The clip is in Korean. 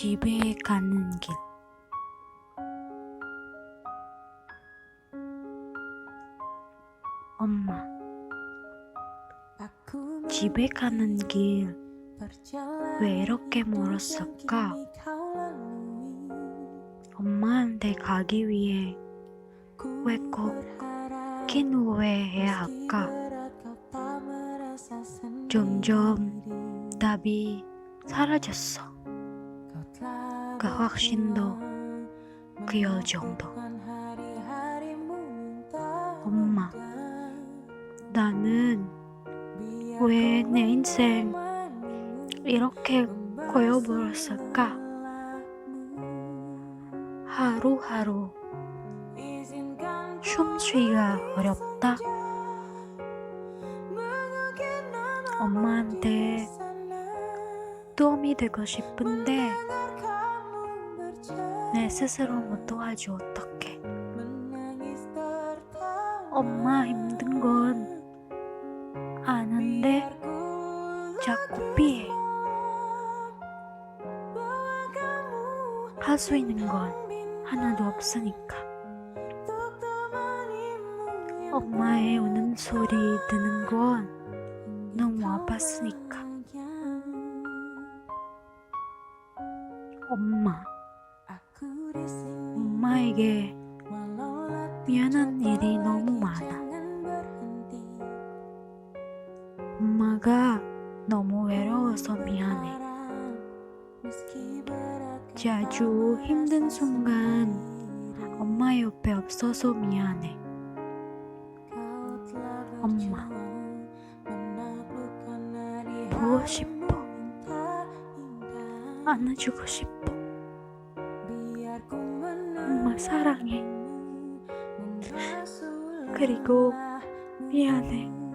집에 가는 길. 엄마, 집에 가는 길 왜 이렇게 멀었을까? 엄마한테 가기 위해 왜 꼭긴 후회해야 할까? 점점 답이 사라졌어. 그 확신도 그 열정도. 엄마, 나는 왜 내 인생 이렇게 고여버렸을까? 하루하루 숨쉬기가 어렵다. 엄마한테 도움이 되고 싶은데 내 스스로 못 도와줘 어떡해. 엄마 힘든 건 아는데 자꾸 피해. 할 수 있는 건 하나도 없으니까. 엄마의 우는 소리 듣는 건 너무 아팠으니까. 엄마, 엄마에게 미안한 일이 너무 많아. 엄마가 너무 외로워서 미안해. 자주 힘든 순간 엄마 옆에 없어서 미안해. 엄마, 보고 싶어. 안아주고 싶어. 사랑해. 그리고 미안해.